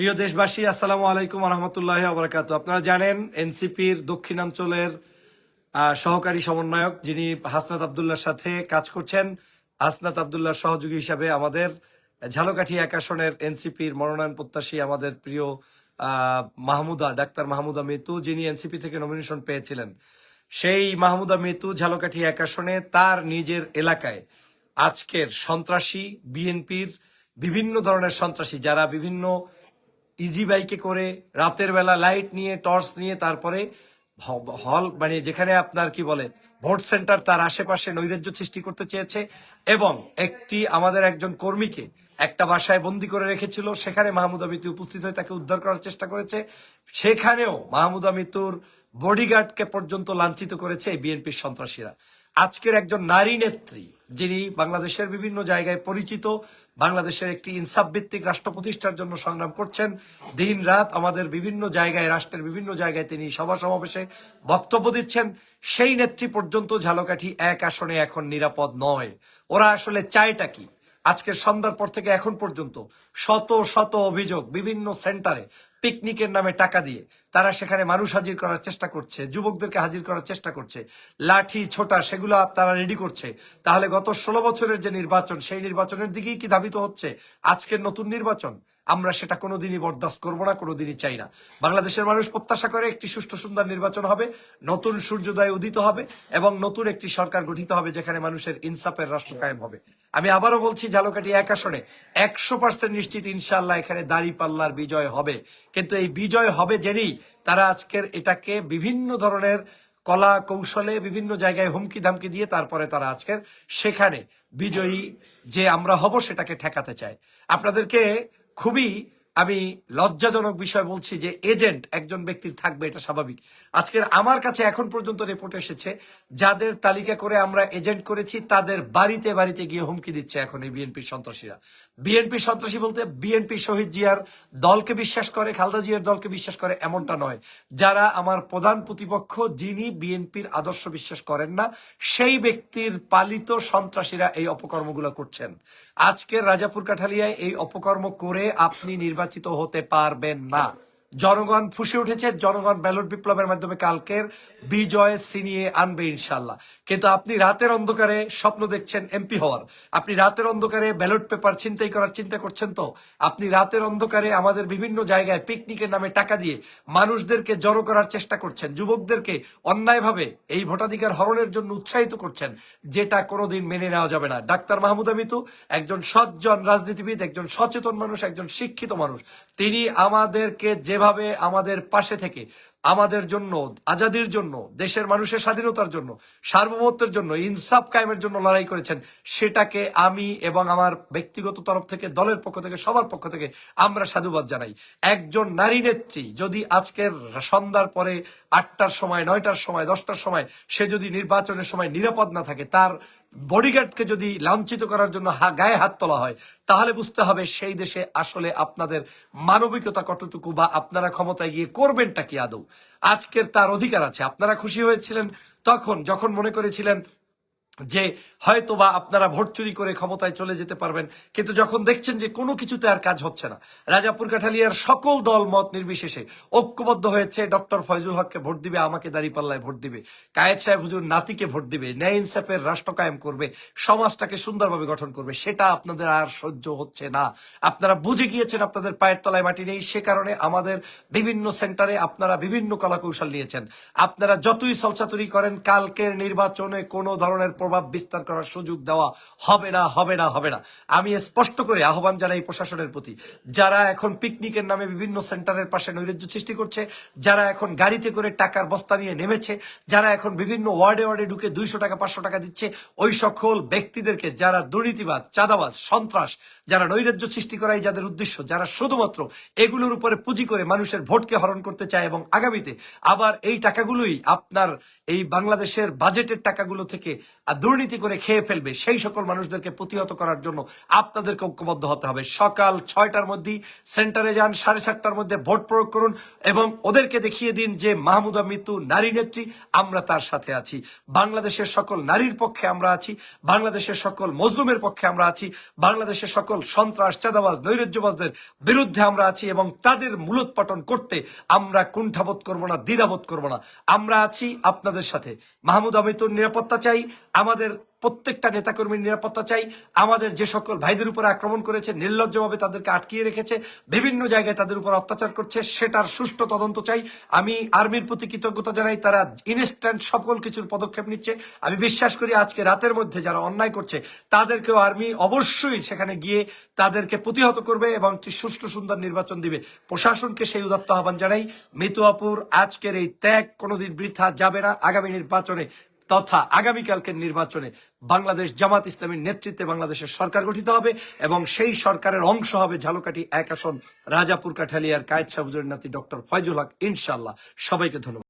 প্রিয় দেশবাসী, আসসালামু আলাইকুম রহমতুল্লাহ আবরাকাত আপনারা জানেন, এনসিপির দক্ষিণাঞ্চলের সহকারী সমন্বয়ক যিনি হাসনাত আবদুল্লার সাথে কাজ করছেন, হাসনাত আবদুল্লার সহযোগী হিসাবে আমাদের ঝালকাঠি এক আসনের এনসিপির মনোনয়ন প্রত্যাশী আমাদের প্রিয় মাহমুদা, ডাক্তার মাহমুদা মিতু, যিনি এনসিপি থেকে নমিনেশন পেয়েছিলেন। সেই মাহমুদা মিতু ঝালকাঠি এক আসনে তার নিজের এলাকায় আজকের সন্ত্রাসী, বিএনপির বিভিন্ন ধরনের সন্ত্রাসী, যারা বিভিন্ন ইজি বাইকে করে, রাতের বেলা লাইট নিয়ে টর্চ নিয়ে, তারপরে হল মানে যেখানে আপনার কি বলে, ভোট সেন্টার তার আশেপাশে নৈরাজ্য সৃষ্টি করতে চেয়েছে এবং একটি আমাদের একজন কর্মীকে একটা বাসায় বন্দি করে রেখেছিল। সেখানে মাহমুদা মিতু উপস্থিত হয়ে তাকে উদ্ধার করার চেষ্টা করেছে। সেখানেও মাহমুদা মিতুর বডিগার্ডকে পর্যন্ত লাঞ্ছিত করেছে বিএনপির সন্ত্রাসীরা। আজকের একজন নারী নেত্রী, যিনি বাংলাদেশের বিভিন্ন জায়গায় পরিচিত, বাংলাদেশের একটি ইনসাফ ভিত্তিক রাষ্ট্র প্রতিষ্ঠার জন্য সংগ্রাম করছেন। দিন রাত আমাদের বিভিন্ন জায়গায়, রাষ্ট্রের বিভিন্ন জায়গায় তিনি সভা সমাবেশে বক্তব্য দিচ্ছেন। সেই নেত্রী পর্যন্ত ঝালকাঠি এক আসনে এখন নিরাপদ নয়। ওরা আসলে চায়টা কি? আজকের সন্ধ্যার পর থেকে এখন পর্যন্ত শত শত অভিযোগ বিভিন্ন সেন্টারে পিকনিকের নামে টাকা দিয়ে তারা সেখানে মানুষ হাজির করার চেষ্টা করছে, যুবকদেরকে হাজির করার চেষ্টা করছে, লাঠি, ছোটা সেগুলো তারা রেডি করছে। তাহলে গত ষোলো বছরের যে নির্বাচন, সেই নির্বাচনের দিকেই কি ধাবিত হচ্ছে? আজকের নতুন নির্বাচন? আমরা সেটা কোনোদিনই বরদাস্ত করব না, কোনোদিনই চাই না। বাংলাদেশের মানুষ প্রত্যাশা করে একটি সুষ্ঠু সুন্দর নির্বাচন হবে, নতুন সূর্যোদয় উদিত হবে এবং নতুন একটি সরকার গঠিত হবে যেখানে মানুষের ইনসাফের রাষ্ট্র কায়েম হবে। আমি আবারও বলছি, ঝালকাঠি এক আসনে একশো পার্সেন্ট নিশ্চিত ইনশাল্লাহ এখানে দাড়ি পাল্লার বিজয় হবে। কিন্তু এই বিজয় হবে জেনেই তারা আজকের এটাকে বিভিন্ন ধরনের কলা কৌশলে বিভিন্ন জায়গায় হুমকি ধামকি দিয়ে তারপরে তারা আজকের সেখানে বিজয়ী যে আমরা হব সেটাকে ঠেকাতে চায়। আপনাদেরকে খুবই আমি লজ্জাজনক বিষয় বলছি যে এজেন্ট একজন ব্যক্তির থাকবে, এটা স্বাভাবিক। আজকের আমার কাছে এখন পর্যন্ত রিপোর্ট এসেছে, যাদের তালিকা করে আমরা এজেন্ট করেছি, তাদের বাড়িতে বাড়িতে গিয়ে হুমকি দিচ্ছে এখন এই বিএনপির সন্ত্রাসীরা। বিএনপি সন্ত্রাসী বলতে বিএনপি শহীদ জিয়ার দলকে বিশ্বাস করে, খালদা জিয়ার দলকে বিশ্বাস করে, এমনটা নয়। যারা আমার প্রধান প্রতিপক্ষ, যিনি বিএনপির আদর্শ বিশ্বাস করেন না, সেই ব্যক্তির পালিত সন্ত্রাসীরা এই অপকর্মগুলো করছেন। আজকের রাজাপুর কাঠালিয়ায় এই অপকর্ম করে আপনি নির্বাচিত হতে পারবেন না জনগণ ফুসে উঠেছে, জনগণ ব্যালট বিপ্লবের মাধ্যমে কালকের বিজয় সিনিয়ে আনবে ইনশাল্লাহ কিন্তু আপনি রাতের অন্ধকারে স্বপ্ন দেখছেন এমপি হওয়ার। আপনি রাতের অন্ধকারে ব্যালট পেপার ছিনতাই করার চিন্তা করছেন তো? আপনি রাতের অন্ধকারে আমাদের বিভিন্ন জায়গায় পিকনিকের নামে টাকা দিয়ে মানুষদেরকে জড়ো করার চেষ্টা করছেন, যুবকদেরকে অন্যায়ভাবে এই ভোটাধিকার হরণের জন্য উৎসাহিত করছেন, যেটা কোনোদিন মেনে নেওয়া যাবে না। ডাক্তার মাহমুদা মিতু একজন সজ্জন রাজনীতিবিদ, একজন সচেতন মানুষ, একজন শিক্ষিত মানুষ। তিনি আমাদেরকে যেভাবে আমাদের পাশে থেকে, আমাদের জন্য, আজাদির জন্য, দেশের মানুষের স্বাধীনতার জন্য, সার্বভৌমত্বের জন্য, ইনসাফ কায়েমের জন্য লড়াই করেছেন, সেটাকে আমি এবং আমার ব্যক্তিগত তরফ থেকে, দলের পক্ষ থেকে, সবার পক্ষ থেকে আমরা সাধুবাদ জানাই। একজন নারী নেত্রী যদি আজকের সন্ধ্যার পরে আটটার সময়, নয়টার সময়, দশটার সময় সে যদি নির্বাচনের সময় নিরাপদ না থাকে, তার বডিগার্ডকে যদি লাঞ্ছিত করার জন্য গায়ে হাত তোলা হয়, তাহলে বুঝতে হবে সেই দেশে আসলে আপনাদের মানবিকতা কতটুকু বা আপনারা ক্ষমতায় গিয়ে করবেনটা কি আদৌ। আজকের তার অধিকার আছে। আপনারা খুশি হয়েছিলেন তখন, যখন মনে করেছিলেন যে হয়তো বা আপনারা ভোট চুরি করে ক্ষমতায় চলে যেতে পারবেন, কিন্তু যখন দেখছেন যে কোনো কিছুতে আর কাজ হচ্ছে না, রাজাপুর কাঠালিয়ার সকল দল মত নির্বিশেষে ঐক্যবদ্ধ হয়েছে, ডক্টর ফয়জুল হককে ভোট দিবে, আমাকে দাঁড়িপাল্লায় ভোট দিবে, কায়েদ সাহেব হুজুর নাতিকে ভোট দিবে, ন্যায় ইনসাফের রাষ্ট্র কায়েম করবে, সমাজটাকে সুন্দরভাবে গঠন করবে, সেটা আপনাদের আর সহ্য হচ্ছে না। আপনারা বুঝে গিয়েছেন আপনাদের পায়ের তলায় মাটি নেই, সে কারণে আমাদের বিভিন্ন সেন্টারে আপনারা বিভিন্ন কলা কৌশল নিয়েছেন। আপনারা যতই সলসাতুরি করেন, কালকের নির্বাচনে কোনো ধরনের প্রভাব বিস্তার করার সুযোগ দেওয়া হবে না হবে না হবে না। আমি স্পষ্ট করে আহ্বান জানাই প্রশাসনের প্রতি, যারা এখন পিকনিকের নামে বিভিন্ন সেন্টারের পাশে নৈরাজ্য সৃষ্টি করছে, যারা এখন গাড়িতে করে টাকার বস্তা নিয়ে নেমেছে, যারা এখন বিভিন্ন ওয়ার্ডে ওয়ার্ডে ঢুকে দুইশো টাকা, পাঁচশো টাকা দিচ্ছে, ওই সকল ব্যক্তিদেরকে, যারা দুর্নীতিবাদ, চাঁদাবাজ, সন্ত্রাস, যারা নৈরাজ্য সৃষ্টি করাই যাদের উদ্দেশ্য, যারা শুধুমাত্র এগুলোর উপরে পুঁজি করে মানুষের ভোটকে হরণ করতে চায় এবং আগামীতে আবার এই টাকাগুলোই আপনার এই বাংলাদেশের বাজেটের টাকাগুলো থেকে দুর্নীতি করে খেয়ে ফেলবে। সেই সকল মানুষদেরকে প্রতিহত করার জন্য আপনাদেরকে ঐক্যবদ্ধ হতে হবে। সকাল ছয়টার মধ্যেই সেন্টারে যান, সাড়ে সাতটার মধ্যে ভোট প্রয়োগ করুন এবং ওদেরকে দেখিয়ে দিন যে মাহমুদা মিতু নারী নেত্রী, আমরা তার সাথে আছি। বাংলাদেশের সকল নারীর পক্ষে আমরা আছি, বাংলাদেশের সকল মজলুমের পক্ষে আমরা আছি, বাংলাদেশের সকল সন্ত্রাস, চাঁদাবাজ, নৈরাজ্যবাজদের বিরুদ্ধে আমরা আছি এবং তাদের মূলোৎপাটন করতে আমরা কুণ্ঠাবোধ করব না, দ্বিধাবোধ করব না। আমরা আছি আপনাদের সাথে। মাহমুদ আমিতুর নিরাপত্তা চাই আমাদের প্রত্যেকটা নেতাকর্মীর নিরাপত্তা চাই। আমাদের যে সকল ভাইদের উপর আক্রমণ করেছে, নির্লজ্জভাবে তাদেরকে আটকিয়ে রেখেছে, বিভিন্ন জায়গায় তাদের উপর অত্যাচার করছে, সেটার সুষ্ঠু তদন্ত চাই। আমি আর্মির প্রতি কৃতজ্ঞতা জানাই, তারা ইনস্ট্যান্ট সকল কিছুর পদক্ষেপ নিচ্ছে। আমি বিশ্বাস করি আজকে রাতের মধ্যে যারা অন্যায় করছে, তাদেরকেও আর্মি অবশ্যই সেখানে গিয়ে তাদেরকে প্রতিহত করবে এবং একটি সুষ্ঠু সুন্দর নির্বাচন দিবে। প্রশাসনকে সেই উদাত্ত আহ্বান জানাই মিতু আপুর আজকের এই ত্যাগ কোনোদিন বৃথা যাবে না। আগামী নির্বাচনে তথা আগামীকালকের নির্বাচনে বাংলাদেশ জামাত ইসলামীর নেতৃত্বে বাংলাদেশের সরকার গঠিত হবে এবং সেই সরকারের অংশ হবে ঝালকাঠি এক আসন, রাজাপুর কাঠালিয়ার কায়েদ সাহুজুর নাতি ডক্টর ফয়জুল হক। ইনশাল্লাহ সবাইকে ধন্যবাদ।